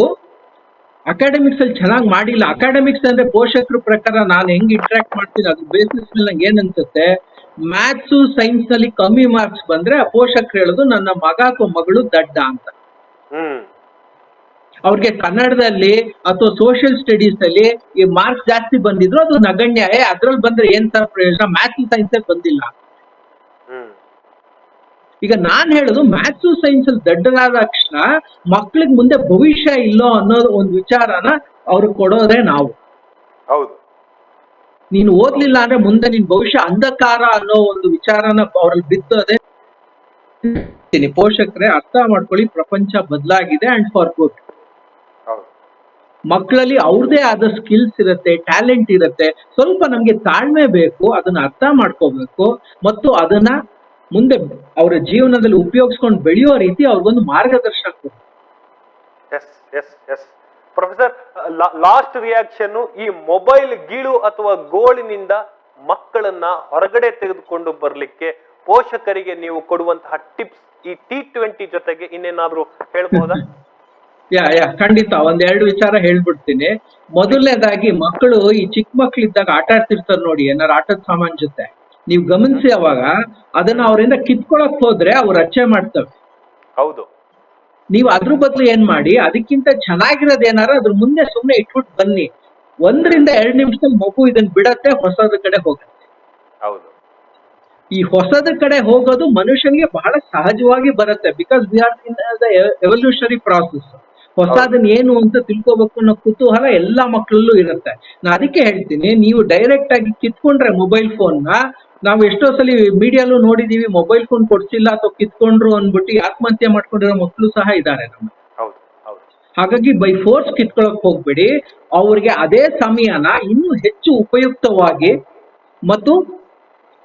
S2: ಅಕಾಡೆಮಿಕ್ಸ್ ಅಲ್ಲಿ ಚೆನ್ನಾಗಿ ಮಾಡಿಲ್ಲ ಅಕಾಡೆಮಿಕ್ಸ್ ಅಂದ್ರೆ ಪೋಷಕರ ಪ್ರಕಾರ ನಾನು ಹೆಂಗ್ ಇಂಟ್ರಾಕ್ಟ್ ಮಾಡ್ತೀನಿ ಅದ್ರ ಬೇಸಿಸ್ ಮೇಲೆ ನಂಗೆ ಏನ್ ಅನ್ಸುತ್ತೆ ಮ್ಯಾಥ್ಸ್ ಸೈನ್ಸ್ನಲ್ಲಿ ಕಮ್ಮಿ ಮಾರ್ಕ್ಸ್ ಬಂದ್ರೆ ಪೋಷಕರು ಹೇಳೋದು ನನ್ನ ಮಗ ಅಥವಾ ಮಗಳು ದಡ್ಡ ಅಂತ. ಅವ್ರಿಗೆ ಕನ್ನಡದಲ್ಲಿ ಅಥವಾ ಸೋಷಿಯಲ್ ಸ್ಟಡೀಸ್ ಅಲ್ಲಿ ಈ ಮಾರ್ಕ್ಸ್ ಜಾಸ್ತಿ ಬಂದಿದ್ರು ಅದು ನಗಣ್ಯ. ಏ ಅದ್ರಲ್ಲಿ ಬಂದ್ರೆ ಏನ್ ಸರ್ ಪ್ರಯೋಜನ? ಮ್ಯಾಥ್ಸ್ ಸೈನ್ಸ್ ಬಂದಿಲ್ಲ. ಈಗ ನಾನ್ ಹೇಳುದು ಮ್ಯಾಥ್ಸ್ ಸೈನ್ಸ್ ಅಲ್ಲಿ ದಡ್ಡರಾದ ತಕ್ಷಣ ಮಕ್ಳಿಗೆ ಮುಂದೆ ಭವಿಷ್ಯ ಇಲ್ಲೋ ಅನ್ನೋದು ಒಂದು ವಿಚಾರನ ಅವ್ರಿಗೆ ಕೊಡೋದೇ ನಾವು.
S1: ಹೌದು.
S2: ನೀನು ಓದ್ಲಿಲ್ಲ ಅಂದ್ರೆ ಮುಂದೆ ನಿನ್ ಭವಿಷ್ಯ ಅಂಧಕಾರ ಅನ್ನೋ ಒಂದು ವಿಚಾರನ ಅವ್ರಲ್ಲಿ ಬಿತ್ತೋದೆ ಅದೇ. ಪೋಷಕರೇ ಅರ್ಥ ಮಾಡ್ಕೊಳ್ಳಿ ಪ್ರಪಂಚ ಬದಲಾಗಿದೆ ಅಂಡ್ ಫಾರ್ ಗುಡ್ ಮಕ್ಕಳಲ್ಲಿ ಅವ್ರದೇ ಆದ ಸ್ಕಿಲ್ಸ್ ಇರುತ್ತೆ ಟ್ಯಾಲೆಂಟ್ ಇರುತ್ತೆ. ಸ್ವಲ್ಪ ನಮ್ಗೆ ತಾಳ್ಮೆ ಬೇಕು ಅದನ್ನ ಅರ್ಥ ಮಾಡ್ಕೋಬೇಕು ಮತ್ತು ಅದನ್ನ ಮುಂದೆ ಅವರ ಜೀವನದಲ್ಲಿ ಉಪಯೋಗಿಸ್ಕೊಂಡು ಬೆಳೆಯೋ ರೀತಿ ಅವ್ರಿಗೊಂದು ಮಾರ್ಗದರ್ಶನ
S1: ಪ್ರೊಫೆಸರ್ ಲಾಸ್ಟ್ ರಿಯಾಕ್ಷನ್ ಈ ಮೊಬೈಲ್ ಗೀಳು ಅಥವಾ ಗೋಳಿನಿಂದ ಮಕ್ಕಳನ್ನ ಹೊರಗಡೆ ತೆಗೆದುಕೊಂಡು ಬರ್ಲಿಕ್ಕೆ ಪೋಷಕರಿಗೆ ನೀವು ಕೊಡುವಂತಹ ಟಿಪ್ಸ್ ಈ ಟಿ ಟ್ವೆಂಟಿ ಜೊತೆಗೆ ಇನ್ನೇನಾದ್ರೂ ಹೇಳ್ಬಹುದಾ
S2: ಯಾ ಯಾ ಖಂಡಿತ. ಒಂದೆರಡು ವಿಚಾರ ಹೇಳ್ಬಿಡ್ತೀನಿ. ಮೊದಲನೇದಾಗಿ ಮಕ್ಕಳು ಈ ಚಿಕ್ಕ ಮಕ್ಳಿದ್ದಾಗ ಆಟ ಆಡ್ತಿರ್ತಾರೆ ನೋಡಿ ಏನಾರು ಆಟದ ಸಾಮಾನ್ ಜೊತೆ. ನೀವು ಗಮನಿಸಿ ಅವಾಗ ಅದನ್ನ ಅವರಿಂದ ಕಿತ್ಕೊಳಕ್ ಹೋದ್ರೆ ಅವ್ರು ರಚೆ ಮಾಡ್ತವೆ.
S1: ಹೌದು.
S2: ನೀವು ಅದ್ರ ಬದಲು ಏನ್ ಮಾಡಿ ಅದಕ್ಕಿಂತ ಚೆನ್ನಾಗಿರೋದ್ ಏನಾರ ಅದ್ರ ಮುಂದೆ ಸುಮ್ನೆ ಇಟ್ಬಿಟ್ಟು ಬನ್ನಿ. ಒಂದರಿಂದ ಎರಡು ನಿಮಿಷದಲ್ಲಿ ಮಗು ಇದನ್ನ ಬಿಡತ್ತೆ ಹೊಸದ ಕಡೆ ಹೋಗುತ್ತೆ.
S1: ಹೌದು.
S2: ಈ ಹೊಸದ ಕಡೆ ಹೋಗೋದು ಮನುಷ್ಯನಿಗೆ ಬಹಳ ಸಹಜವಾಗಿ ಬರುತ್ತೆ because we are in the evolutionary process ಹೊಸದನ್ನ ಏನು ಅಂತ ತಿಳ್ಕೊಬೇಕು ಅನ್ನೋ ಕುತೂಹಲ ಎಲ್ಲಾ ಮಕ್ಕಳಲ್ಲೂ ಇರುತ್ತೆ. ನಾ ಅದಕ್ಕೆ ಹೇಳ್ತೀನಿ ನೀವು ಡೈರೆಕ್ಟ್ ಆಗಿ ಕಿತ್ಕೊಂಡ್ರೆ ಮೊಬೈಲ್ ಫೋನ್ನ ನಾವು ಎಷ್ಟೋ ಸಲ ಮೀಡಿಯಾಲು ನೋಡಿದೀವಿ ಮೊಬೈಲ್ ಫೋನ್ ಕೊಡ್ಸಿಲ್ಲ ಅಥವಾ ಕಿತ್ಕೊಂಡ್ರು ಅಂದ್ಬಿಟ್ಟು ಆತ್ಮಹತ್ಯೆ ಮಾಡ್ಕೊಂಡಿರೋ ಮಕ್ಕಳು ಸಹ ಇದ್ದಾರೆ ನಮ್ಮ ಹಾಗಾಗಿ ಬೈ ಫೋರ್ಸ್ ಕಿತ್ಕೊಳಕ್ ಹೋಗ್ಬೇಡಿ. ಅವ್ರಿಗೆ ಅದೇ ಸಮಯನ ಇನ್ನೂ ಹೆಚ್ಚು ಉಪಯುಕ್ತವಾಗಿ ಮತ್ತು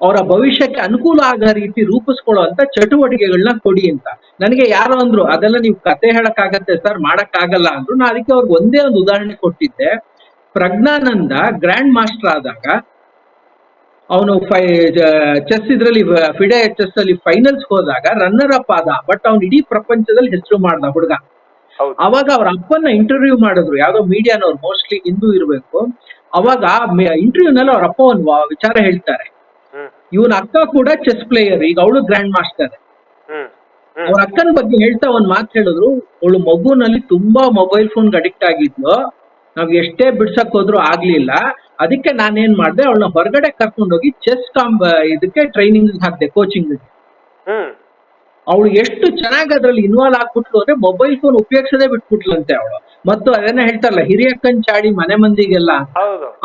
S2: ಅವರ ಭವಿಷ್ಯಕ್ಕೆ ಅನುಕೂಲ ಆಗೋ ರೀತಿ ರೂಪಿಸ್ಕೊಳ್ಳುವಂತ ಚಟುವಟಿಕೆಗಳನ್ನ ಕೊಡಿ ಅಂತ. ನನಗೆ ಯಾರೋ ಅಂದ್ರು ಅದೆಲ್ಲ ನೀವು ಕತೆ ಹೇಳಕ್ಕಾಗತ್ತೆ ಸರ್ ಮಾಡಕ್ಕಾಗಲ್ಲ ಅಂದ್ರು. ನಾ ಅದಕ್ಕೆ ಅವ್ರಿಗೆ ಒಂದೇ ಒಂದು ಉದಾಹರಣೆ ಕೊಟ್ಟಿದ್ದೆ. ಪ್ರಜ್ಞಾನಂದ ಗ್ರ್ಯಾಂಡ್ ಮಾಸ್ಟರ್ ಆದಾಗ ಅವನು ಫೈ ಚೆಸ್ ಇದ್ರಲ್ಲಿ ಫಿಡೆ ಚೆಸ್ ಅಲ್ಲಿ ಫೈನಲ್ಸ್ ಹೋದಾಗ ರನ್ನರ್ ಅಪ್ ಆದ ಬಟ್ ಅವ್ನು ಇಡೀ ಪ್ರಪಂಚದಲ್ಲಿ ಹೆಸರು ಮಾಡ್ದ ಹುಡುಗ. ಅವಾಗ ಅವ್ರ ಅಪ್ಪನ್ನ ಇಂಟರ್ವ್ಯೂ ಮಾಡಿದ್ರು. ಯಾವ್ದೋ ಮೀಡಿಯಾನವ್ರು ಮೋಸ್ಟ್ಲಿ ಹಿಂದೂ ಇರಬೇಕು. ಅವಾಗ ಇಂಟರ್ವ್ಯೂನಲ್ಲಿ ಅವ್ರ ಅಪ್ಪ ಒಂದು ವಿಚಾರ ಹೇಳ್ತಾರೆ. ಇವನ ಅಕ್ಕ ಕೂಡ ಚೆಸ್ ಪ್ಲೇಯರ್ ಈಗ ಅವಳು ಗ್ರ್ಯಾಂಡ್ ಮಾಸ್ಟರ್ ಅವ್ರ ಅಕ್ಕನ ಬಗ್ಗೆ ಹೇಳ್ತಾ ಒಂದ್ ಮಾತು ಹೇಳಿದ್ರು. ಅವಳು ಮಗುನಲ್ಲಿ ತುಂಬಾ ಮೊಬೈಲ್ ಫೋನ್ ಅಡಿಕ್ಟ್ ಆಗಿದ್ಲು. ನಾವ್ ಎಷ್ಟೇ ಬಿಡ್ಸಕ್ ಹೋದ್ರು ಆಗ್ಲಿಲ್ಲ. ಅದಕ್ಕೆ ನಾನೇನ್ ಮಾಡ್ದೆ ಅವಳನ್ನ ಹೊರಗಡೆ ಕರ್ಕೊಂಡೋಗಿ ಚೆಸ್ ಕಾಂಬ ಇದಕ್ಕೆ ಟ್ರೈನಿಂಗ್ ಹಾಕಿದೆ ಕೋಚಿಂಗ್ ಅವಳು ಎಷ್ಟು ಚೆನ್ನಾಗಿ ಅದ್ರಲ್ಲಿ ಇನ್ವಾಲ್ವ್ ಆಗ್ಬಿಟ್ಲು ಅಂದ್ರೆ ಮೊಬೈಲ್ ಫೋನ್ ಉಪಯೋಗಿಸದೆ ಬಿಟ್ಬಿಟ್ಲಂತೆ ಅವಳು. ಮತ್ತು ಅದನ್ನ ಹೇಳ್ತಾರಲ್ಲ ಹಿರಿಯಕ್ಕನ್ ಚಾಡಿ ಮನೆ ಮಂದಿಗೆಲ್ಲ.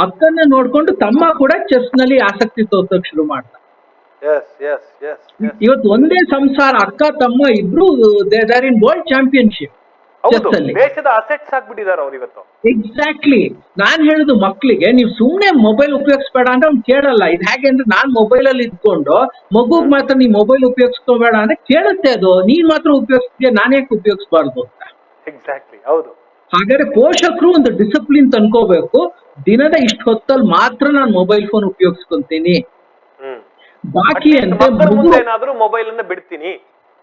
S2: ಅಕ್ಕನ್ನ ನೋಡ್ಕೊಂಡು ತಮ್ಮ ಕೂಡ ಚೆಸ್ನಲ್ಲಿ ಆಸಕ್ತಿ ತೋರ್ಸಕ್ ಶುರು ಮಾಡ್ದ. ಇವತ್ತು ಒಂದೇ ಸಂಸಾರ ಅಕ್ಕ ತಮ್ಮ ಇಬ್ರು ದೇರ್ ಇನ್ ವರ್ಲ್ಡ್ ಚಾಂಪಿಯನ್ಶಿಪ್
S1: ದೇಶದ ಅಸೆಟ್ಸ್ ಆಗ್ಬಿಟ್ಟಿದ್ದಾರೆ ಅವ್ರು ಇವತ್ತು.
S2: ಎಕ್ಸಾಕ್ಟ್ಲಿ ನಾನ್ ಹೇಳುದು ಮಕ್ಳಿಗೆ ನೀವು ಸುಮ್ನೆ ಮೊಬೈಲ್ ಉಪಯೋಗಿಸ್ಬೇಡ ಅಂದ್ರೆ ಅವ್ನು ಕೇಳಲ್ಲ. ಇದು ಹೇಗೆ ಅಂದ್ರೆ ನಾನ್ ಮೊಬೈಲ್ ಅಲ್ಲಿ ಇದ್ಕೊಂಡು ಮಗುಗ್ ಮಾತ್ರ ನೀ ಮೊಬೈಲ್ ಉಪಯೋಗಿಸ್ಕೋಬೇಡ ಅಂದ್ರೆ ಕೇಳುತ್ತೆ ಅದು. ನೀನ್ ಮಾತ್ರ ಉಪಯೋಗಿಸ್ತೀಯ ನಾನ್ ಯಾಕೆ ಉಪಯೋಗಿಸ್ಬಾರ್ದು ಅಂತ.
S1: ಎಕ್ಸಾಕ್ಟ್ಲಿ ಹೌದು.
S2: ಹಾಗಾದ್ರೆ ಪೋಷಕರು ಒಂದು ಡಿಸಿಪ್ಲಿನ್ ತಂದ್ಕೋಬೇಕು. ದಿನದ ಇಷ್ಟು ಹೊತ್ತಲ್ಲಿ ಮಾತ್ರ ನಾನು ಮೊಬೈಲ್ ಫೋನ್ ಉಪಯೋಗಿಸ್ಕೊಂತೀನಿ.
S1: ಹ್ಮ್.
S2: ಬಾಕಿ ಅಂತೆ
S1: ಏನಾದ್ರೂ ಮೊಬೈಲ್ ಅನ್ನ ಬಿಡ್ತೀನಿ.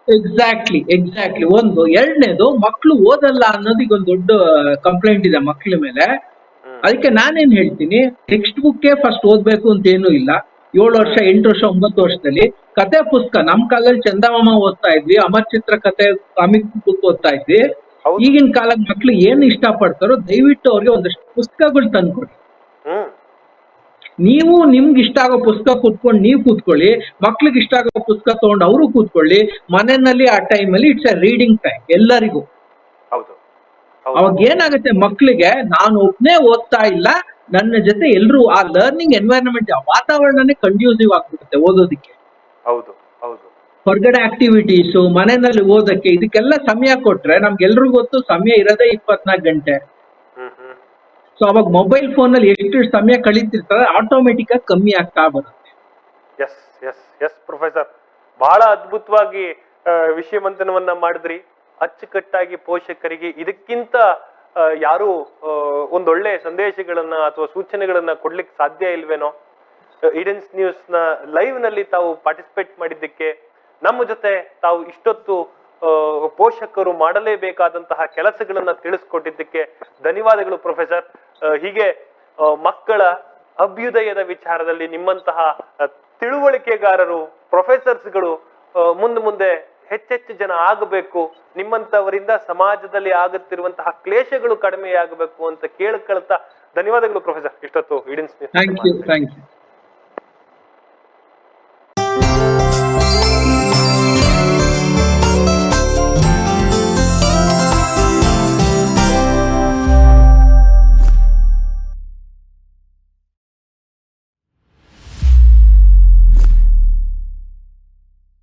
S2: ಎಕ್ಸಾಕ್ಟ್ಲಿ ಎಕ್ಸಾಕ್ಟ್ಲಿ ಒಂದು ಎರಡನೇದು ಮಕ್ಕಳು ಓದಲ್ಲ ಅನ್ನೋದು ಈಗ ಒಂದು ದೊಡ್ಡ ಕಂಪ್ಲೇಂಟ್ ಇದೆ ಮಕ್ಕಳ ಮೇಲೆ. ಅದಕ್ಕೆ ನಾನೇನ್ ಹೇಳ್ತೀನಿ ಟೆಕ್ಸ್ಟ್ ಬುಕ್ಕೇ ಫಸ್ಟ್ ಓದ್ಬೇಕು ಅಂತ ಏನೂ ಇಲ್ಲ. ಏಳು ವರ್ಷ ಎಂಟು ವರ್ಷ ಒಂಬತ್ತು ವರ್ಷದಲ್ಲಿ ಕತೆ ಪುಸ್ತಕ ನಮ್ ಕಾಲದಲ್ಲಿ ಚಂದಮಾಮ ಓದ್ತಾ ಇದ್ವಿ ಅಮರ್ ಚಿತ್ರ ಕತೆ ಕಾಮಿಕ್ ಬುಕ್ ಓದ್ತಾ ಇದ್ವಿ. ಈಗಿನ ಕಾಲದ ಮಕ್ಳು ಏನ್ ಇಷ್ಟ ಪಡ್ತಾರೋ ದಯವಿಟ್ಟು ಅವ್ರಿಗೆ ಒಂದಷ್ಟು ಪುಸ್ತಕಗಳು ತಂದ್ಕೊಡಿ. ನೀವು ನಿಮ್ಗೆ ಇಷ್ಟ ಆಗೋ ಪುಸ್ತಕ ಕೂತ್ಕೊಂಡು ನೀವು ಕೂತ್ಕೊಳ್ಳಿ ಮಕ್ಳಿಗೆ ಇಷ್ಟ ಆಗೋ ಪುಸ್ತಕ ತಗೊಂಡು ಅವರು ಕೂತ್ಕೊಳ್ಳಿ ಮನೆಯಲ್ಲಿ ಆ ಟೈಮಲ್ಲಿ ಇಟ್ಸ್ ಎ ರೀಡಿಂಗ್ ಟೈಮ್ ಎಲ್ಲರಿಗೂ.
S1: ಹೌದು.
S2: ಅವಾಗ ಏನಾಗುತ್ತೆ ಮಕ್ಳಿಗೆ ನಾನು ಒಬ್ನೇ ಓದ್ತಾ ಇಲ್ಲ ನನ್ನ ಜೊತೆ ಎಲ್ಲರೂ ಆ ಲರ್ನಿಂಗ್ ಎನ್ವೈರನ್ಮೆಂಟ್ ವಾತಾವರಣನೇ ಕಂಡ್ಯೂಸಿವ್ ಆಗ್ಬಿಡುತ್ತೆ ಓದೋದಕ್ಕೆ.
S1: ಹೌದು ಹೌದು.
S2: ಹೊರಗಡೆ ಆಕ್ಟಿವಿಟೀಸ್ ಮನೆಯಲ್ಲಿ ಓದಕ್ಕೆ ಇದಕ್ಕೆಲ್ಲ ಸಮಯ ಕೊಟ್ರೆ ನಮ್ಗೆಲ್ರಿಗೂ ಗೊತ್ತು ಸಮಯ ಇರೋದೇ ಇಪ್ಪತ್ನಾಲ್ಕು ಗಂಟೆ. ಸೊ ಅವಾಗ ಮೊಬೈಲ್ ಫೋನ್ ಅಲ್ಲಿ ಎಷ್ಟು ಸಮಯ ಕಳೀತಿರ್ತಾರೆ ಆಟೋಮೆಟಿಕ್ ಆಗಿ ಕಮ್ಮಿ ಆಗ್ತಾ ಬರುತ್ತೆ.
S1: ಎಸ್ ಎಸ್ ಎಸ್ ಪ್ರೊಫೆಸರ್ ಬಹಳ ಅದ್ಭುತವಾಗಿ ವಿಷಯ ಮಂಥನವನ್ನ ಮಾಡಿದ್ರಿ. ಅಚ್ಚುಕಟ್ಟಾಗಿ ಪೋಷಕರಿಗೆ ಇದಕ್ಕಿಂತ ಯಾರು ಒಂದೊಳ್ಳೆ ಸಂದೇಶಗಳನ್ನ ಅಥವಾ ಸೂಚನೆಗಳನ್ನ ಕೊಡ್ಲಿಕ್ಕೆ ಸಾಧ್ಯ ಇಲ್ವೇನೋ? ಈಡೆನ್ಸ್ ನ್ಯೂಸ್ನ ಲೈವ್ನಲ್ಲಿ ತಾವು ಪಾರ್ಟಿಸಿಪೇಟ್ ಮಾಡಿದ್ದಕ್ಕೆ ನಮ್ಮ ಜೊತೆ ತಾವು ಇಷ್ಟೊತ್ತು ಪೋಷಕರು ಮಾಡಲೇಬೇಕಾದಂತಹ ಕೆಲಸಗಳನ್ನ ತಿಳಿಸ್ಕೊಟ್ಟಿದ್ದಕ್ಕೆ ಧನ್ಯವಾದಗಳು, ಪ್ರೊಫೆಸರ್. ಹೀಗೆ ಮಕ್ಕಳ ಅಭ್ಯುದಯದ ವಿಚಾರದಲ್ಲಿ ನಿಮ್ಮಂತಹ ತಿಳುವಳಿಕೆಗಾರರು, ಪ್ರೊಫೆಸರ್ಸ್ಗಳು ಮುಂದೆ ಮುಂದೆ ಹೆಚ್ಚೆಚ್ಚು ಜನ ಆಗಬೇಕು. ನಿಮ್ಮಂತವರಿಂದ ಸಮಾಜದಲ್ಲಿ ಆಗುತ್ತಿರುವಂತಹ ಕ್ಲೇಶಗಳು ಕಡಿಮೆಯಾಗಬೇಕು ಅಂತ ಕೇಳ್ಕೊಳ್ತಾ ಧನ್ಯವಾದಗಳು, ಪ್ರೊಫೆಸರ್. ಇಷ್ಟೊತ್ತು